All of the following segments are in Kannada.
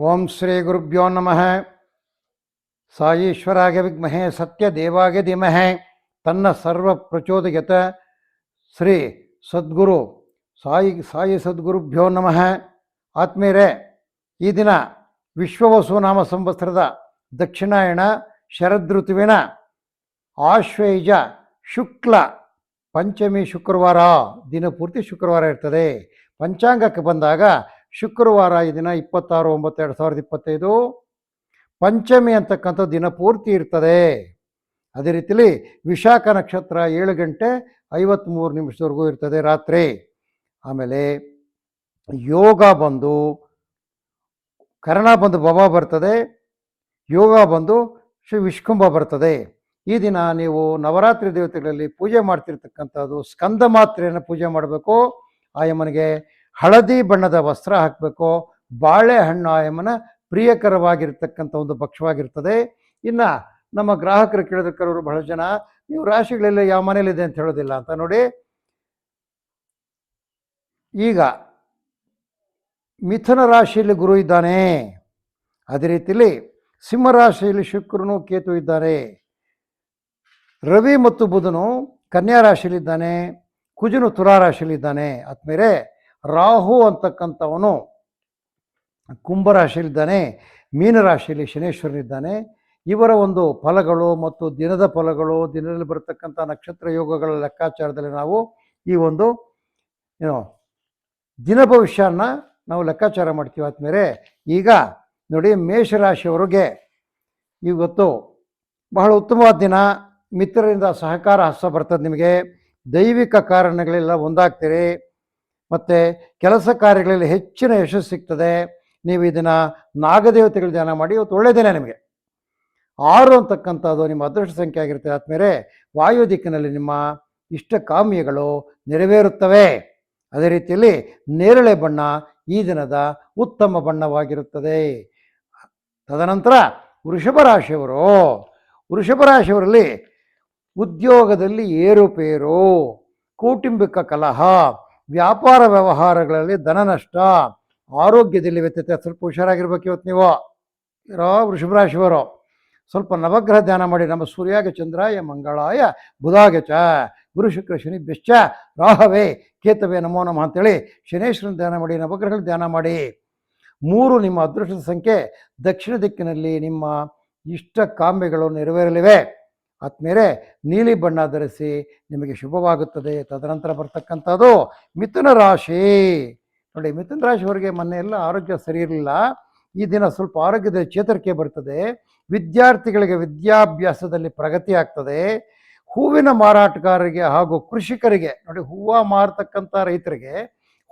ಓಂ ಶ್ರೀ ಗುರುಭ್ಯೋ ನಮಃ. ಸಾಯೀಶ್ವರಾಗ ಸತ್ಯ ಸತ್ಯದೇವಾಗೆ ಧೀಮಹೇ. ತನ್ನ ಸರ್ವ ಪ್ರಚೋದಯತ ಶ್ರೀ ಸದ್ಗುರು ಸಾಯಿ ಸಾಯಿ ಸದ್ಗುರುಭ್ಯೋ ನಮಃ. ಆತ್ಮೀಯರೇ ಈ ದಿನ ವಿಶ್ವವಸು ನಾಮ ಸಂವತ್ಸರದ ದಕ್ಷಿಣಾಯಣ ಶರದೃತುವಿನ ಆಶ್ವೇಜ ಶುಕ್ಲ ಪಂಚಮಿ ಶುಕ್ರವಾರ. ದಿನಪೂರ್ತಿ ಶುಕ್ರವಾರ ಇರ್ತದೆ. ಪಂಚಾಂಗಕ್ಕೆ ಬಂದಾಗ ಶುಕ್ರವಾರ ಈ ದಿನ ಇಪ್ಪತ್ತಾರು, ಒಂಬತ್ತು, ಎರಡು ಸಾವಿರದ ಇಪ್ಪತ್ತೈದು ಪಂಚಮಿ ಅಂತಕ್ಕಂಥ ದಿನ ಪೂರ್ತಿ ಇರ್ತದೆ. ಅದೇ ರೀತಿಲಿ ವಿಶಾಖ ನಕ್ಷತ್ರ ಏಳು ಗಂಟೆ ಐವತ್ತ್ಮೂರು ನಿಮಿಷದವರೆಗೂ ಇರ್ತದೆ ರಾತ್ರಿ. ಆಮೇಲೆ ಯೋಗ ಬಂದು, ಕರ್ಣ ಬಂದು ಬಬ ಬರ್ತದೆ, ಯೋಗ ಬಂದು ಶ್ರೀ ವಿಷ್ಕುಂಭ ಬರ್ತದೆ. ಈ ದಿನ ನೀವು ನವರಾತ್ರಿ ದೇವತೆಗಳಲ್ಲಿ ಪೂಜೆ ಮಾಡ್ತಿರ್ತಕ್ಕಂಥದ್ದು ಸ್ಕಂದ ಮಾತ್ರೆಯನ್ನು ಪೂಜೆ ಮಾಡಬೇಕು. ಆಯಮ್ಮನಿಗೆ ಹಳದಿ ಬಣ್ಣದ ವಸ್ತ್ರ ಹಾಕಬೇಕು. ಬಾಳೆಹಣ್ಣು ಆಯಮನ ಪ್ರಿಯಕರವಾಗಿರ್ತಕ್ಕಂಥ ಒಂದು ಪಕ್ಷವಾಗಿರ್ತದೆ. ಇನ್ನು ನಮ್ಮ ಗ್ರಾಹಕರು ಕೇಳೋದಕ್ಕವರು ಬಹಳ ಜನ, ನೀವು ರಾಶಿಗಳೆಲ್ಲ ಯಾವ ಮನೇಲಿದೆ ಅಂತ ಹೇಳೋದಿಲ್ಲ ಅಂತ ನೋಡಿ. ಈಗ ಮಿಥುನ ರಾಶಿಯಲ್ಲಿ ಗುರು ಇದ್ದಾನೆ. ಅದೇ ರೀತಿಯಲ್ಲಿ ಸಿಂಹರಾಶಿಯಲ್ಲಿ ಶುಕ್ರನು ಕೇತು ಇದ್ದಾರೆ. ರವಿ ಮತ್ತು ಬುಧನು ಕನ್ಯಾ ರಾಶಿಯಲ್ಲಿದ್ದಾನೆ. ಕುಜನು ತುಲಾ ರಾಶಿಯಲ್ಲಿದ್ದಾನೆ. ಆದ್ಮೇಲೆ ರಾಹು ಅಂತಕ್ಕಂಥವನು ಕುಂಭರಾಶಿಯಲ್ಲಿದ್ದಾನೆ, ಮೀನರಾಶಿಯಲ್ಲಿ ಶನೇಶ್ವರನಿದ್ದಾನೆ ಇವರ ಒಂದು ಫಲಗಳು ಮತ್ತು ದಿನದ ಫಲಗಳು, ದಿನದಲ್ಲಿ ಬರತಕ್ಕಂಥ ನಕ್ಷತ್ರ ಯೋಗಗಳ ಲೆಕ್ಕಾಚಾರದಲ್ಲಿ ನಾವು ಈ ಒಂದು ಏನು ದಿನ ಭವಿಷ್ಯನ ನಾವು ಲೆಕ್ಕಾಚಾರ ಮಾಡ್ತೀವಿ. ಆದ್ಮೇಲೆ ಈಗ ನೋಡಿ ಮೇಷರಾಶಿಯವರಿಗೆ ಇವತ್ತು ಬಹಳ ಉತ್ತಮವಾದ ದಿನ. ಮಿತ್ರರಿಂದ ಸಹಕಾರ ಹಸ್ತ ಬರ್ತದೆ ನಿಮಗೆ. ದೈವಿಕ ಕಾರಣಗಳೆಲ್ಲ ಒಂದಾಗ್ತೀರಿ. ಮತ್ತು ಕೆಲಸ ಕಾರ್ಯಗಳಲ್ಲಿ ಹೆಚ್ಚಿನ ಯಶಸ್ಸು ಸಿಗ್ತದೆ. ನೀವು ಇದನ್ನು ನಾಗದೇವತೆಗಳ ಧ್ಯಾನ ಮಾಡಿ, ಇವತ್ತು ಒಳ್ಳೆಯದೇನೆ ದಿನ ನಿಮಗೆ. ಆರು ಅಂತಕ್ಕಂಥದ್ದು ನಿಮ್ಮ ಅದೃಷ್ಟ ಸಂಖ್ಯೆ ಆಗಿರುತ್ತೆ. ಆದಮೇಲೆ ವಾಯು ದಿಕ್ಕಿನಲ್ಲಿ ನಿಮ್ಮ ಇಷ್ಟ ಕಾಮ್ಯಗಳು ನೆರವೇರುತ್ತವೆ. ಅದೇ ರೀತಿಯಲ್ಲಿ ನೇರಳೆ ಬಣ್ಣ ಈ ದಿನದ ಉತ್ತಮ ಬಣ್ಣವಾಗಿರುತ್ತದೆ. ತದನಂತರ ವೃಷಭ ರಾಶಿಯವರು. ವೃಷಭ ರಾಶಿಯವರಲ್ಲಿ ಉದ್ಯೋಗದಲ್ಲಿ ಏರುಪೇರು, ಕೌಟುಂಬಿಕ ಕಲಹ ವ್ಯಾಪಾರ ವ್ಯವಹಾರಗಳಲ್ಲಿ ಧನ ನಷ್ಟ, ಆರೋಗ್ಯದಲ್ಲಿ ವ್ಯತ್ಯತೆ ಸ್ವಲ್ಪ ಹುಷಾರಾಗಿರ್ಬೇಕು ಇವತ್ತು ನೀವು. ಇರೋ ವೃಷಭ ರಾಶಿಯವರು ಸ್ವಲ್ಪ ನವಗ್ರಹ ಧ್ಯಾನ ಮಾಡಿ, ನಮ್ಮ ಸೂರ್ಯಾಗ ಚಂದ್ರಾಯ ಮಂಗಳಾಯ ಬುಧಾಗಚ ಗುರು ಶುಕ್ರ ಶನಿ ಬೆಶ್ಚ ರಾಹವೇ ಕೇತವೇ ನಮೋ ನಮಃ ಅಂತೇಳಿ ಶನೇಶ್ವರನ ಧ್ಯಾನ ಮಾಡಿ, ನವಗ್ರಹಗಳ ಧ್ಯಾನ ಮಾಡಿ. ಮೂರು ನಿಮ್ಮ ಅದೃಷ್ಟದ ಸಂಖ್ಯೆ, ದಕ್ಷಿಣ ದಿಕ್ಕಿನಲ್ಲಿ ನಿಮ್ಮ ಇಷ್ಟ ಕಾಮ್ಯಗಳು ನೆರವೇರಲಿವೆ. ಆದ್ಮೇಲೆ ನೀಲಿ ಬಣ್ಣ ಧರಿಸಿ ನಿಮಗೆ ಶುಭವಾಗುತ್ತದೆ. ತದನಂತರ ಬರ್ತಕ್ಕಂಥದ್ದು ಮಿಥುನ ರಾಶಿ. ನೋಡಿ, ಮಿಥುನ ರಾಶಿಯವರಿಗೆ ಮೊನ್ನೆ ಎಲ್ಲ ಆರೋಗ್ಯ ಸರಿ ಇರಲಿಲ್ಲ. ಈ ದಿನ ಸ್ವಲ್ಪ ಆರೋಗ್ಯದ ಚೇತರಿಕೆ ಬರ್ತದೆ. ವಿದ್ಯಾರ್ಥಿಗಳಿಗೆ ವಿದ್ಯಾಭ್ಯಾಸದಲ್ಲಿ ಪ್ರಗತಿ ಆಗ್ತದೆ. ಹೂವಿನ ಮಾರಾಟಗಾರರಿಗೆ ಹಾಗೂ ಕೃಷಿಕರಿಗೆ, ನೋಡಿ, ಹೂವು ಮಾರತಕ್ಕಂಥ ರೈತರಿಗೆ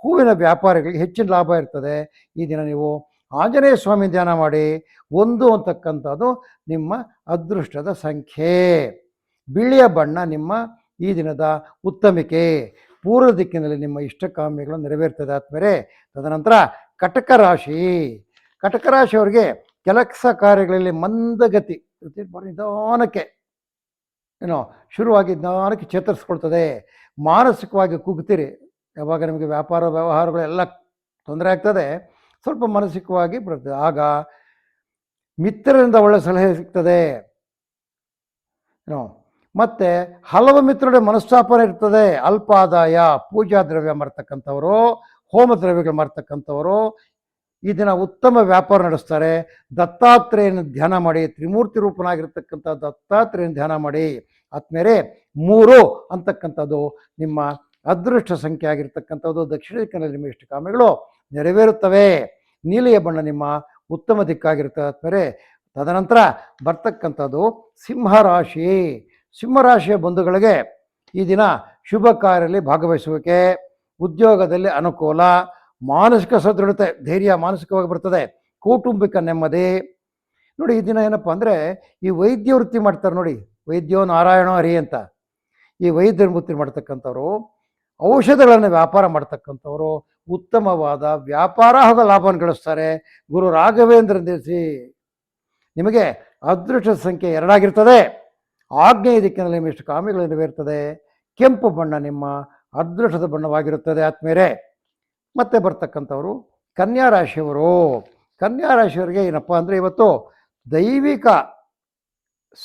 ಹೂವಿನ ವ್ಯಾಪಾರಿಗಳಿಗೆ ಹೆಚ್ಚಿನ ಲಾಭ ಇರ್ತದೆ. ಈ ದಿನ ನೀವು ಆಂಜನೇಯ ಸ್ವಾಮಿ ಧ್ಯಾನ ಮಾಡಿ, ಒಂದು ಅಂತಕ್ಕಂಥದ್ದು ನಿಮ್ಮ ಅದೃಷ್ಟದ ಸಂಖ್ಯೆ. ಬಿಳಿಯ ಬಣ್ಣ ನಿಮ್ಮ ಈ ದಿನದ ಉತ್ತಮಿಕೆ. ಪೂರ್ವ ದಿಕ್ಕಿನಲ್ಲಿ ನಿಮ್ಮ ಇಷ್ಟಕಾಮ್ಯಗಳು ನೆರವೇರ್ತದೆ ಆದ್ಮೇಲೆ ತದನಂತರ ಕಟಕ ರಾಶಿ. ಕಟಕ ರಾಶಿಯವರಿಗೆ ಕೆಲಸ ಕಾರ್ಯಗಳಲ್ಲಿ ಮಂದಗತಿ ನಿಧಾನಕ್ಕೆ, ಏನೋ ಶುರುವಾಗಿ ನಿಧಾನಕ್ಕೆ ಚೇತರಿಸ್ಕೊಳ್ತದೆ. ಮಾನಸಿಕವಾಗಿ ಕುಗ್ತೀರಿ. ಯಾವಾಗ ನಿಮಗೆ ವ್ಯಾಪಾರ ವ್ಯವಹಾರಗಳೆಲ್ಲ ತೊಂದರೆ ಆಗ್ತದೆ. ಸ್ವಲ್ಪ ಮಾನಸಿಕವಾಗಿ ಬರ್ತದೆ. ಆಗ ಮಿತ್ರರಿಂದ ಒಳ್ಳೆ ಸಲಹೆ ಸಿಗ್ತದೆ. ಮತ್ತು ಹಲವು ಮಿತ್ರರ ಮನಸ್ತಾಪನೆ ಇರ್ತದೆ. ಅಲ್ಪಾದಾಯ, ಪೂಜಾ ದ್ರವ್ಯ ಮಾಡ್ತಕ್ಕಂಥವರು ಹೋಮ ದ್ರವ್ಯಗಳು ಮಾಡ್ತಕ್ಕಂಥವರು ಈ ದಿನ ಉತ್ತಮ ವ್ಯಾಪಾರ ನಡೆಸ್ತಾರೆ. ದತ್ತಾತ್ರೇಯನ ಧ್ಯಾನ ಮಾಡಿ, ತ್ರಿಮೂರ್ತಿ ರೂಪನಾಗಿರ್ತಕ್ಕಂಥ ದತ್ತಾತ್ರೇಯನ ಧ್ಯಾನ ಮಾಡಿ. ಆದ್ಮೇಲೆ ಮೂರು ಅಂತಕ್ಕಂಥದ್ದು ನಿಮ್ಮ ಅದೃಷ್ಟ ಸಂಖ್ಯೆ ಆಗಿರ್ತಕ್ಕಂಥದ್ದು ದಕ್ಷಿಣ ದಿಕ್ಕಿನಲ್ಲಿ ನಿಮ್ಮ ಇಷ್ಟ ಕಾಮೆಗಳು ನೆರವೇರುತ್ತವೆ. ನೀಲಿಯ ಬಣ್ಣ ನಿಮ್ಮ ಉತ್ತಮ ದಿಕ್ಕಾಗಿರ್ತಾರೆ ತದನಂತರ ಬರ್ತಕ್ಕಂಥದ್ದು ಸಿಂಹರಾಶಿ. ಸಿಂಹರಾಶಿಯ ಬಂಧುಗಳಿಗೆ ಈ ದಿನ ಶುಭ ಕಾರ್ಯದಲ್ಲಿ ಭಾಗವಹಿಸುವಿಕೆ, ಉದ್ಯೋಗದಲ್ಲಿ ಅನುಕೂಲ, ಮಾನಸಿಕ ಸದೃಢತೆ, ಧೈರ್ಯ ಮಾನಸಿಕವಾಗಿ ಬರ್ತದೆ. ಕೌಟುಂಬಿಕ ನೆಮ್ಮದಿ. ನೋಡಿ ಈ ದಿನ ಏನಪ್ಪ ಅಂದರೆ ಈ ವೈದ್ಯ ವೃತ್ತಿ ಮಾಡ್ತಾರೆ ನೋಡಿ. ವೈದ್ಯೋ ನಾರಾಯಣೋ ಹರಿ ಅಂತ. ಈ ವೈದ್ಯ ವೃತ್ತಿ ಮಾಡ್ತಕ್ಕಂಥವ್ರು ಔಷಧಗಳನ್ನು ವ್ಯಾಪಾರ ಮಾಡ್ತಕ್ಕಂಥವ್ರು ಉತ್ತಮವಾದ ವ್ಯಾಪಾರ ಹಾಗೂ ಲಾಭವನ್ನು ಗಳಿಸ್ತಾರೆ ಗುರು ರಾಘವೇಂದ್ರ ದೇಸಿ ನಿಮಗೆ ಅದೃಷ್ಟ ಸಂಖ್ಯೆ ಎರಡಾಗಿರ್ತದೆ. ಆಗ್ನೇಯ ದಿಕ್ಕಿನಲ್ಲಿ ನಿಮ್ಮಿಷ್ಟು ಕಾಮಿಗಳು ನೆರವೇರ್ತದೆ. ಕೆಂಪು ಬಣ್ಣ ನಿಮ್ಮ ಅದೃಷ್ಟದ ಬಣ್ಣವಾಗಿರುತ್ತದೆ ಆತ್ಮೇರೆ ಮತ್ತೆ ಬರ್ತಕ್ಕಂಥವರು ಕನ್ಯಾ ರಾಶಿಯವರು ಕನ್ಯಾ ರಾಶಿಯವರಿಗೆ ಏನಪ್ಪ ಅಂದರೆ ಇವತ್ತು ದೈವಿಕ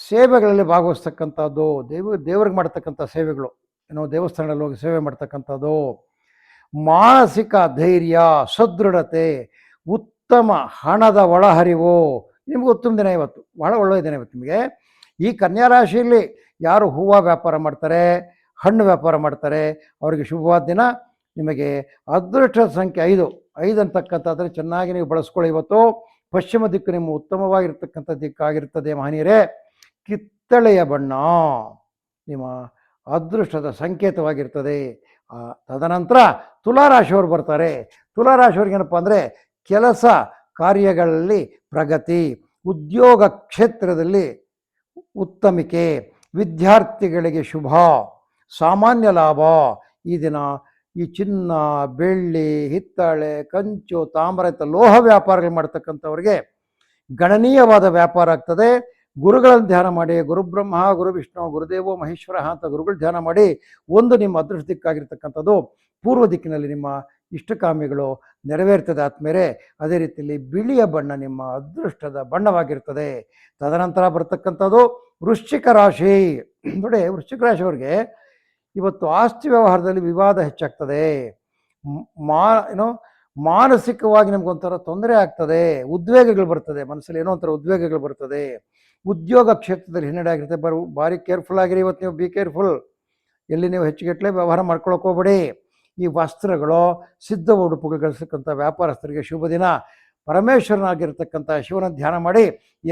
ಸೇವೆಗಳಲ್ಲಿ ಭಾಗವಹಿಸ್ತಕ್ಕಂಥದ್ದು, ದೇವ ದೇವ್ರಿಗೆ ಮಾಡ್ತಕ್ಕಂಥ ಸೇವೆಗಳು. ಏನೋ ದೇವಸ್ಥಾನದಲ್ಲಿ ಹೋಗಿ ಸೇವೆ ಮಾಡ್ತಕ್ಕಂಥದ್ದು. ಮಾನಸಿಕ ಧೈರ್ಯ, ಸದೃಢತೆ, ಉತ್ತಮ ಹಣದ ಒಳಹರಿವು. ನಿಮ್ಗೆ ಉತ್ತಮ ದಿನ ಇವತ್ತು. ಬಹಳ ಒಳ್ಳೆಯ ದಿನ ಇವತ್ತು ನಿಮಗೆ. ಈ ಕನ್ಯಾ ರಾಶಿಯಲ್ಲಿ ಯಾರು ಹೂವು ವ್ಯಾಪಾರ ಮಾಡ್ತಾರೆ, ಹಣ್ಣು ವ್ಯಾಪಾರ ಮಾಡ್ತಾರೆ, ಅವರಿಗೆ ಶುಭವಾದ ದಿನ. ನಿಮಗೆ ಅದೃಷ್ಟದ ಸಂಖ್ಯೆ ಐದು ಐದು ಅಂತಕ್ಕಂಥದ್ರೆ ಚೆನ್ನಾಗಿ ನೀವು ಬಳಸ್ಕೊಳ್ಳಿ ಇವತ್ತು. ಪಶ್ಚಿಮ ದಿಕ್ಕು ನಿಮ್ಮ ಉತ್ತಮವಾಗಿರ್ತಕ್ಕಂಥ ದಿಕ್ಕಾಗಿರ್ತದೆ ಮಹನೀಯರೇ. ಕಿತ್ತಳೆಯ ಬಣ್ಣ ನಿಮ್ಮ ಅದೃಷ್ಟದ ಸಂಕೇತವಾಗಿರ್ತದೆ. ತದನಂತರ ತುಲಾರಾಶಿಯವರು ಬರ್ತಾರೆ. ಏನಪ್ಪ ಅಂದರೆ ಕೆಲಸ ಕಾರ್ಯಗಳಲ್ಲಿ ಪ್ರಗತಿ, ಉದ್ಯೋಗ ಕ್ಷೇತ್ರದಲ್ಲಿ ಉತ್ತಮಿಕೆ, ವಿದ್ಯಾರ್ಥಿಗಳಿಗೆ ಶುಭ, ಸಾಮಾನ್ಯ ಲಾಭ. ಈ ದಿನ ಈ ಚಿನ್ನ, ಬೆಳ್ಳಿ, ಹಿತ್ತಾಳೆ, ಕಂಚು, ತಾಮ್ರ ಇಂಥ ಲೋಹ ವ್ಯಾಪಾರಗಳು ಮಾಡ್ತಕ್ಕಂಥವ್ರಿಗೆ ಗಣನೀಯವಾದ ವ್ಯಾಪಾರ ಆಗ್ತದೆ. ಗುರುಗಳನ್ನು ಧ್ಯಾನ ಮಾಡಿ, ಗುರುಬ್ರಹ್ಮ ಗುರು ವಿಷ್ಣು ಗುರುದೇವೋ, ಮಹೇಶ್ವರ ಅಂತ ಗುರುಗಳು ಧ್ಯಾನ ಮಾಡಿ ಒಂದು ನಿಮ್ಮ ಅದೃಷ್ಟ ದಿಕ್ಕಾಗಿರ್ತಕ್ಕಂಥದ್ದು ಪೂರ್ವ ದಿಕ್ಕಿನಲ್ಲಿ ನಿಮ್ಮ ಇಷ್ಟಕಾಮಿಗಳು ನೆರವೇರ್ತದೆ ಆದ್ಮೇಲೆ ಅದೇ ರೀತಿಯಲ್ಲಿ ಬಿಳಿಯ ಬಣ್ಣ ನಿಮ್ಮ ಅದೃಷ್ಟದ ಬಣ್ಣವಾಗಿರ್ತದೆ. ತದನಂತರ ಬರ್ತಕ್ಕಂಥದ್ದು ವೃಶ್ಚಿಕ ರಾಶಿ. ನೋಡಿ, ವೃಶ್ಚಿಕ ರಾಶಿಯವ್ರಿಗೆ ಇವತ್ತು ಆಸ್ತಿ ವ್ಯವಹಾರದಲ್ಲಿ ವಿವಾದ ಹೆಚ್ಚಾಗ್ತದೆ. ಮ್- ಮಾ, ಏನೋ ಮಾನಸಿಕವಾಗಿ ನಮಗೊಂಥರ ತೊಂದರೆ ಆಗ್ತದೆ. ಉದ್ವೇಗಗಳು ಬರ್ತದೆ. ಮನಸ್ಸಲ್ಲಿ ಏನೋ ಒಂಥರ ಉದ್ವೇಗಗಳು ಬರ್ತದೆ. ಉದ್ಯೋಗ ಕ್ಷೇತ್ರದಲ್ಲಿ ಹಿನ್ನಡೆ ಆಗಿರುತ್ತೆ. ಬರು ಭಾರಿ ಕೇರ್ಫುಲ್ ಆಗಿರಿ ಇವತ್ತು ನೀವು ಬಿ ಕೇರ್ಫುಲ್ ಎಲ್ಲಿ ನೀವು ಹೆಚ್ಚುಗೆಟ್ಲೆ ವ್ಯವಹಾರ ಮಾಡ್ಕೊಳಕ್ಕೆ ಹೋಗ್ಬೇಡಿ. ಈ ವಸ್ತ್ರಗಳು, ಸಿದ್ಧ ಉಡುಪುಗಳು ಗಳಿಸ್ತಕ್ಕಂಥ ವ್ಯಾಪಾರಸ್ಥರಿಗೆ ಶುಭ ದಿನ. ಪರಮೇಶ್ವರನಾಗಿರ್ತಕ್ಕಂಥ ಶಿವನ ಧ್ಯಾನ ಮಾಡಿ.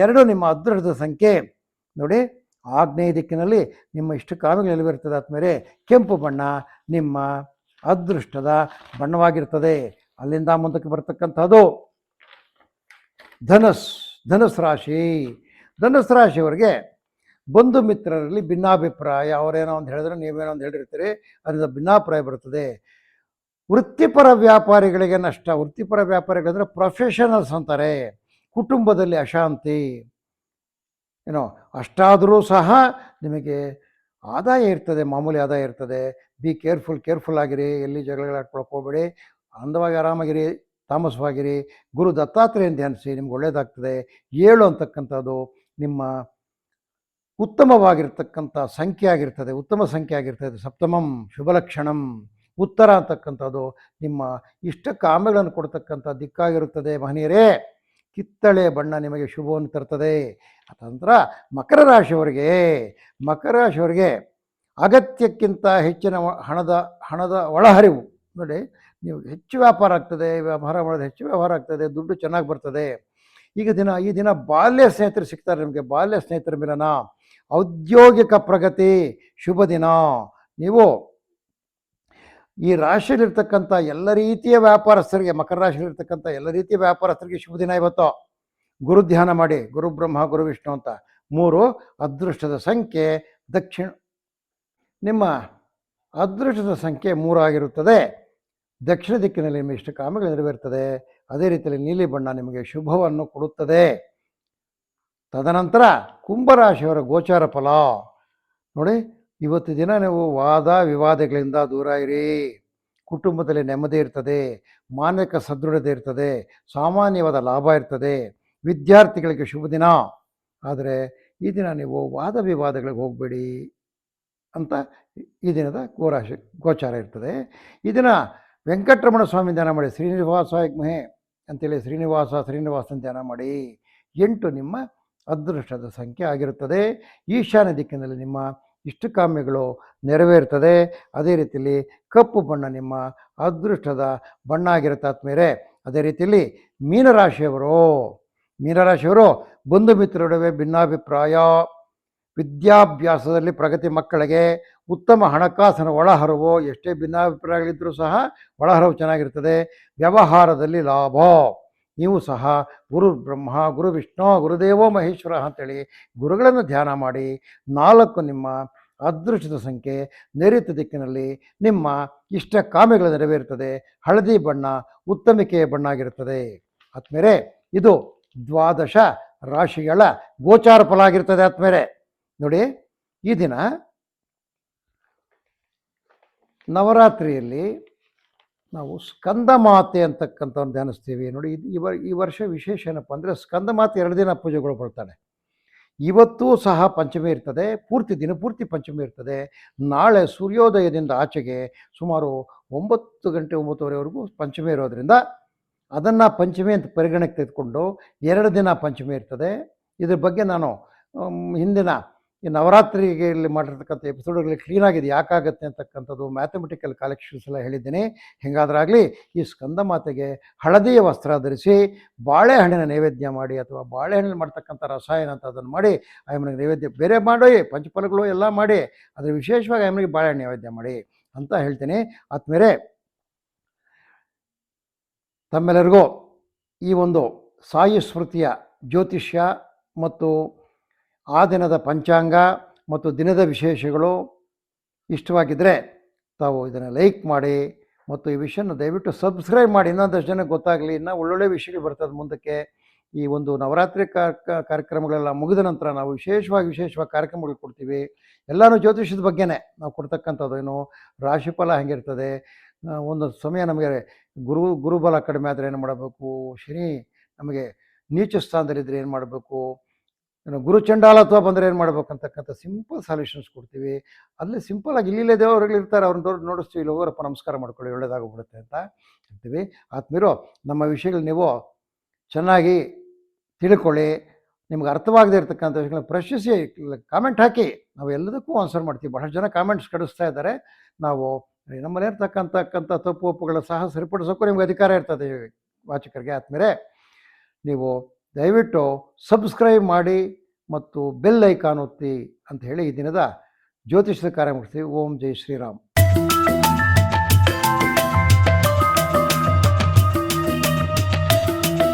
ಎರಡು ನಿಮ್ಮ ಅದೃಷ್ಟದ ಸಂಖ್ಯೆ. ನೋಡಿ, ಆಗ್ನೇಯ ದಿಕ್ಕಿನಲ್ಲಿ ನಿಮ್ಮ ಇಷ್ಟು ಕಾಮಿಗಳು ನೆರವೇರ್ತದೆ ಆದ್ಮೇಲೆ ಕೆಂಪು ಬಣ್ಣ, ನಿಮ್ಮ ಅದೃಷ್ಟದ ಬಣ್ಣವಾಗಿರ್ತದೆ. ಅಲ್ಲಿಂದ ಮುಂದಕ್ಕೆ ಬರ್ತಕ್ಕಂಥದ್ದು ಧನಸ್ ಧನಸ್ ರಾಶಿ. ಧನುಸ್ ರಾಶಿಯವರಿಗೆ ಬಂಧು ಮಿತ್ರರಲ್ಲಿ ಭಿನ್ನಾಭಿಪ್ರಾಯ, ಅವರೇನೋ ಒಂದು ಹೇಳಿದ್ರೆ ನೀವೇನೋ ಒಂದು ಹೇಳಿರ್ತೀರಿ, ಅದರಿಂದ ಭಿನ್ನಾಭಿಪ್ರಾಯ ಬರುತ್ತದೆ. ವೃತ್ತಿಪರ ವ್ಯಾಪಾರಿಗಳಿಗೆ ನಷ್ಟ, ವೃತ್ತಿಪರ ವ್ಯಾಪಾರಿಗಳಂದ್ರೆ ಪ್ರೊಫೆಷನಲ್ಸ್ ಅಂತಾರೆ, ಕುಟುಂಬದಲ್ಲಿ ಅಶಾಂತಿ. ಏನೋ, ಅಷ್ಟಾದರೂ ಸಹ ನಿಮಗೆ ಆದಾಯ ಇರ್ತದೆ, ಮಾಮೂಲಿ ಆದಾಯ ಇರ್ತದೆ. ಬಿ ಕೇರ್ಫುಲ್ ಕೇರ್ಫುಲ್ ಆಗಿರಿ, ಎಲ್ಲಿ ಜಗಳಗಳಾಡ್ಕೊಳಕ್ಕೆ ಹೋಗ್ಬೇಡಿ, ಅಂದವಾಗಿ ಆರಾಮಾಗಿರಿ, ತಾಮಸವಾಗಿರಿ, ಗುರು ದತ್ತಾತ್ರೇಯನ ಧ್ಯಾನಿಸಿ, ನಿಮ್ಗೆ ಒಳ್ಳೇದಾಗ್ತದೆ, ಏಳು ಅಂತಕ್ಕಂಥದ್ದು. ನಿಮ್ಮ ಉತ್ತಮವಾಗಿರ್ತಕ್ಕಂಥ ಸಂಖ್ಯೆ ಆಗಿರ್ತದೆ ಉತ್ತಮ ಸಂಖ್ಯೆ ಆಗಿರ್ತದೆ ಸಪ್ತಮಂ, ಶುಭಲಕ್ಷಣಂ, ಉತ್ತರ ಅಂತಕ್ಕಂಥದ್ದು ನಿಮ್ಮ ಇಷ್ಟ ಕಾಮಗಳನ್ನು ಕೊಡ್ತಕ್ಕಂಥ ದಿಕ್ಕಾಗಿರುತ್ತದೆ. ಮಹನೀಯರೇ ಕಿತ್ತಳೆ ಬಣ್ಣ ನಿಮಗೆ ಶುಭವನ್ನು ತರ್ತದೆ. ನಂತರ ಮಕರ ರಾಶಿಯವರಿಗೆ ಮಕರ ರಾಶಿಯವರಿಗೆ ಅಗತ್ಯಕ್ಕಿಂತ ಹೆಚ್ಚಿನ ಹಣದ ಹಣದ ಒಳಹರಿವು. ನೋಡಿ, ನೀವು ಹೆಚ್ಚು ವ್ಯಾಪಾರ ಆಗ್ತದೆ ವ್ಯವಹಾರ ಮಾಡೋದು ಹೆಚ್ಚು ವ್ಯವಹಾರ ಆಗ್ತದೆ, ದುಡ್ಡು ಚೆನ್ನಾಗಿ ಬರ್ತದೆ. ಈಗ ದಿನ, ಈ ದಿನ ಬಾಲ್ಯ ಸ್ನೇಹಿತರು ಸಿಗ್ತಾರೆ ನಿಮಗೆ. ಬಾಲ್ಯ ಸ್ನೇಹಿತರ ಮಿಲನ ಔದ್ಯೋಗಿಕ ಪ್ರಗತಿ, ಶುಭ ದಿನ. ನೀವು ಈ ರಾಶಿಯಲ್ಲಿರ್ತಕ್ಕಂಥ ಎಲ್ಲ ರೀತಿಯ ವ್ಯಾಪಾರಸ್ಥರಿಗೆ, ಮಕರ ರಾಶಿಯಲ್ಲಿರ್ತಕ್ಕಂಥ ಎಲ್ಲ ರೀತಿಯ ವ್ಯಾಪಾರಸ್ಥರಿಗೆ ಶುಭ ದಿನ ಇವತ್ತು. ಗುರು ಧ್ಯಾನ ಮಾಡಿ, ಗುರು ಬ್ರಹ್ಮ, ಗುರು ವಿಷ್ಣು ಅಂತ. ಮೂರು, ಅದೃಷ್ಟದ ಸಂಖ್ಯೆ, ದಕ್ಷಿಣ, ನಿಮ್ಮ ಅದೃಷ್ಟದ ಸಂಖ್ಯೆ ಮೂರಾಗಿರುತ್ತದೆ. ದಕ್ಷಿಣ ದಿಕ್ಕಿನಲ್ಲಿ ನಿಮ್ಮ ಇಷ್ಟ ಕಾಮಗಳು ನೆರವೇರ್ತದೆ. ಅದೇ ರೀತಿಯಲ್ಲಿ ನೀಲಿ ಬಣ್ಣ ನಿಮಗೆ ಶುಭವನ್ನು ಕೊಡುತ್ತದೆ. ತದನಂತರ ಕುಂಭರಾಶಿಯವರ ಗೋಚಾರ ಫಲ. ನೋಡಿ, ಇವತ್ತು ದಿನ ನೀವು ವಾದ ವಿವಾದಗಳಿಂದ ದೂರ ಇರಿ. ಕುಟುಂಬದಲ್ಲಿ ನೆಮ್ಮದಿ ಇರ್ತದೆ ಮಾನ್ಯಕ ಸದೃಢತೆ ಇರ್ತದೆ, ಸಾಮಾನ್ಯವಾದ ಲಾಭ ಇರ್ತದೆ, ವಿದ್ಯಾರ್ಥಿಗಳಿಗೆ ಶುಭ ದಿನ. ಆದರೆ ಈ ದಿನ ನೀವು ವಾದ ವಿವಾದಗಳಿಗೆ ಹೋಗಬೇಡಿ ಅಂತ ಈ ದಿನದ ಗೋರಾಶಿ ಗೋಚಾರ ಇರ್ತದೆ. ಈ ದಿನ ವೆಂಕಟರಮಣ ಸ್ವಾಮಿ ಧ್ಯಾನ ಮಾಡಿ. ಶ್ರೀನಿವಾಸ ಮಹೆ. ಅಂತೇಳಿ ಶ್ರೀನಿವಾಸ ಶ್ರೀನಿವಾಸನ ಧ್ಯಾನ ಮಾಡಿ ಎಂಟು ನಿಮ್ಮ ಅದೃಷ್ಟದ ಸಂಖ್ಯೆ ಆಗಿರುತ್ತದೆ. ಈಶಾನ್ಯ ದಿಕ್ಕಿನಲ್ಲಿ ನಿಮ್ಮ ಇಷ್ಟಕಾಮ್ಯಗಳು ನೆರವೇರ್ತದೆ. ಅದೇ ರೀತಿಯಲ್ಲಿ ಕಪ್ಪು ಬಣ್ಣ ನಿಮ್ಮ ಅದೃಷ್ಟದ ಬಣ್ಣ ಆಗಿರುತ್ತೆ ಆದ್ಮೇಲೆ ಅದೇ ರೀತಿಯಲ್ಲಿ ಮೀನರಾಶಿಯವರು ಮೀನರಾಶಿಯವರು ಬಂಧು ಮಿತ್ರರೊಡವೆ ಭಿನ್ನಾಭಿಪ್ರಾಯ. ವಿದ್ಯಾಭ್ಯಾಸದಲ್ಲಿ ಪ್ರಗತಿ ಮಕ್ಕಳಿಗೆ ಉತ್ತಮ ಹಣಕಾಸಿನ ಒಳಹರಿವು, ಎಷ್ಟೇ ಭಿನ್ನಾಭಿಪ್ರಾಯಗಳಿದ್ದರೂ ಸಹ ಒಳಹರವು ಚೆನ್ನಾಗಿರ್ತದೆ. ವ್ಯವಹಾರದಲ್ಲಿ ಲಾಭ. ನೀವು ಸಹ ಗುರು ಬ್ರಹ್ಮ, ಗುರು ವಿಷ್ಣು, ಗುರುದೇವೋ ಮಹೇಶ್ವರ ಅಂತೇಳಿ ಗುರುಗಳನ್ನು ಧ್ಯಾನ ಮಾಡಿ, ನಾಲ್ಕು ನಿಮ್ಮ ಅದೃಷ್ಟದ ಸಂಖ್ಯೆ ನೈಋತ್ಯ ದಿಕ್ಕಿನಲ್ಲಿ. ನಿಮ್ಮ ಇಷ್ಟ ಕಾಮೆಗಳು ನೆರವೇರುತ್ತದೆ. ಹಳದಿ ಬಣ್ಣ ಉತ್ತಮಿಕೆಯ ಬಣ್ಣ ಆಗಿರುತ್ತದೆ ಆದ್ಮೇಲೆ ಇದು ದ್ವಾದಶ ರಾಶಿಗಳ ಗೋಚಾರ ಫಲ ಆಗಿರ್ತದೆ ಆದ್ಮೇಲೆ ನೋಡಿ, ಈ ದಿನ ನವರಾತ್ರಿಯಲ್ಲಿ ನಾವು ಸ್ಕಂದ ಮಾತೆ ಅಂತಕ್ಕಂಥವ್ನು ಧ್ಯಾನಿಸ್ತೀವಿ. ನೋಡಿ ಈ ವರ್, ಈ ವರ್ಷ ವಿಶೇಷ ಏನಪ್ಪ ಅಂದರೆ ಸ್ಕಂದ ಮಾತೆ ಎರಡು ದಿನ ಪೂಜೆಗಳು ಬರ್ತಾಳೆ ಇವತ್ತೂ ಸಹ ಪಂಚಮಿ ಇರ್ತದೆ, ಪೂರ್ತಿ ದಿನ ಪೂರ್ತಿ ಪಂಚಮಿ ಇರ್ತದೆ. ನಾಳೆ ಸೂರ್ಯೋದಯದಿಂದ ಆಚೆಗೆ ಸುಮಾರು ಒಂಬತ್ತು ಗಂಟೆ ಒಂಬತ್ತುವರೆವರೆಗೂ ಪಂಚಮಿ ಇರೋದ್ರಿಂದ ಅದನ್ನು ಪಂಚಮಿ ಅಂತ ಪರಿಗಣಕ್ಕೆ ತೆಗೆದುಕೊಂಡು ಎರಡು ದಿನ ಪಂಚಮಿ ಇರ್ತದೆ. ಇದ್ರ ಬಗ್ಗೆ ನಾನು ಹಿಂದಿನ ಈ ನವರಾತ್ರಿಗೆ ಇಲ್ಲಿ ಮಾಡಿರ್ತಕ್ಕಂಥ ಕ್ಲೀನ್ ಆಗಿದೆ. ಯಾಕಾಗತ್ತೆ ಅಂತಕ್ಕಂಥದ್ದು ಮ್ಯಾಥಮೆಟಿಕಲ್ ಕಲೆಕ್ಷನ್ಸ್ ಎಲ್ಲ ಹೇಳಿದ್ದೀನಿ. ಹೆಂಗಾದ್ರಾಗಲಿ ಈ ಸ್ಕಂದ ಮಾತೆಗೆ ಹಳದಿಯ ವಸ್ತ್ರ ಧರಿಸಿ ಬಾಳೆಹಣ್ಣಿನ ನೈವೇದ್ಯ ಮಾಡಿ ಅಥವಾ ಬಾಳೆಹಣ್ಣಿನ ಮಾಡ್ತಕ್ಕಂಥ ರಸಾಯನ ಅಂತ ಅದನ್ನು ಮಾಡಿ ಆಯಮ್ಮನಿಗೆ ನೈವೇದ್ಯ ಬೇರೆ ಮಾಡಿ, ಪಂಚಫಲಗಳು ಎಲ್ಲ ಮಾಡಿ, ಅದರ ವಿಶೇಷವಾಗಿ ಆಯಮ್ಮನಿಗೆ ಬಾಳೆಹಣ್ಣು ನೈವೇದ್ಯ ಮಾಡಿ ಅಂತ ಹೇಳ್ತೀನಿ. ಆದ್ಮೇಲೆ ತಮ್ಮೆಲ್ಲರಿಗೂ ಈ ಒಂದು ಸಾಯಿ ಸ್ಮೃತಿಯ ಜ್ಯೋತಿಷ್ಯ ಮತ್ತು ಆ ದಿನದ ಪಂಚಾಂಗ ಮತ್ತು ದಿನದ ವಿಶೇಷಗಳು ಇಷ್ಟವಾಗಿದ್ದರೆ ತಾವು ಇದನ್ನು ಲೈಕ್ ಮಾಡಿ ಮತ್ತು ಈ ವಿಷಯನ ದಯವಿಟ್ಟು ಸಬ್ಸ್ಕ್ರೈಬ್ ಮಾಡಿ. ಇನ್ನೊಂದಷ್ಟು ಜನಕ್ಕೆ ಗೊತ್ತಾಗಲಿ, ಇನ್ನೂ ಒಳ್ಳೊಳ್ಳೆ ವಿಷಯಗಳು ಬರ್ತದೆ ಮುಂದಕ್ಕೆ. ಈ ಒಂದು ನವರಾತ್ರಿ ಕಾರ್ಯಕ್ರಮಗಳೆಲ್ಲ ಮುಗಿದ ನಂತರ ನಾವು ವಿಶೇಷವಾಗಿ ವಿಶೇಷವಾಗಿ ಕಾರ್ಯಕ್ರಮಗಳು ಕೊಡ್ತೀವಿ. ಎಲ್ಲನೂ ಜ್ಯೋತಿಷದ ಬಗ್ಗೆನೇ ನಾವು ಕೊಡ್ತಕ್ಕಂಥದ್ದು ಏನು? ರಾಶಿಫಲ ಹೆಂಗಿರ್ತದೆ? ಒಂದು ಸಮಯ ನಮಗೆ ಗುರು, ಗುರುಬಲ ಕಡಿಮೆ ಆದರೆ ಏನು ಮಾಡಬೇಕು? ಶನಿ ನಮಗೆ ನೀಚ ಸ್ಥಾನದಲ್ಲಿದ್ದರೆ ಏನು ಮಾಡಬೇಕು? ಗುರು ಚಂಡಾಲತ್ವ ಬಂದರೆ ಏನು ಮಾಡ್ಬೇಕಂತಕ್ಕಂಥ ಸಿಂಪಲ್ ಸೊಲ್ಯೂಷನ್ಸ್ ಕೊಡ್ತೀವಿ. ಅಲ್ಲಿ ಸಿಂಪಲ್ ಆಗಿ ಇಲ್ಲಿಲ್ಲೇ ದೇವರುಗಳು ಇರ್ತಾರೆ, ಅವ್ರನ್ನ ದೊಡ್ಡ ನೋಡಿಸ್ತೀವಿ, ಇಲ್ಲಿ ಹೋಗೋರಪ್ಪ, ನಮಸ್ಕಾರ ಮಾಡ್ಕೊಳ್ಳಿ, ಒಳ್ಳೇದಾಗ್ಬಿಡುತ್ತೆ ಅಂತ ಹೇಳ್ತೀವಿ. ಆತ್ಮೀರು ನಮ್ಮ ವಿಷಯಗಳು ನೀವು ಚೆನ್ನಾಗಿ ತಿಳ್ಕೊಳ್ಳಿ. ನಿಮ್ಗೆ ಅರ್ಥವಾಗದೇ ಇರತಕ್ಕಂಥ ವಿಷಯಗಳನ್ನ ಪ್ರಶ್ನಿಸಿ ಕಾಮೆಂಟ್ ಹಾಕಿ, ನಾವು ಎಲ್ಲದಕ್ಕೂ ಆನ್ಸರ್ ಮಾಡ್ತೀವಿ. ಬಹಳಷ್ಟು ಜನ ಕಾಮೆಂಟ್ಸ್ ಕಳಿಸ್ತಾ ಇದ್ದಾರೆ. ನಾವು ನಮ್ಮಲ್ಲಿ ಇರ್ತಕ್ಕಂಥಕ್ಕಂಥ ತಪ್ಪು ಒಪ್ಪುಗಳ ಸಹ ಸರಿಪಡಿಸೋಕ್ಕೂ ನಿಮ್ಗೆ ಅಧಿಕಾರ ಇರ್ತದೆ ವಾಚಕರಿಗೆ. ಆದ್ಮೇಲೆ ನೀವು ದಯವಿಟ್ಟು ಸಬ್ಸ್ಕ್ರೈಬ್ ಮಾಡಿ ಮತ್ತು ಬೆಲ್ ಐಕಾನ್ ಒತ್ತಿ ಅಂತ ಹೇಳಿ ಈ ದಿನದ ಜ್ಯೋತಿಷದ ಕಾರ್ಯ ಮುಗಿಸ್ತೀವಿ ಓಂ ಜೈ ಶ್ರೀರಾಮ್.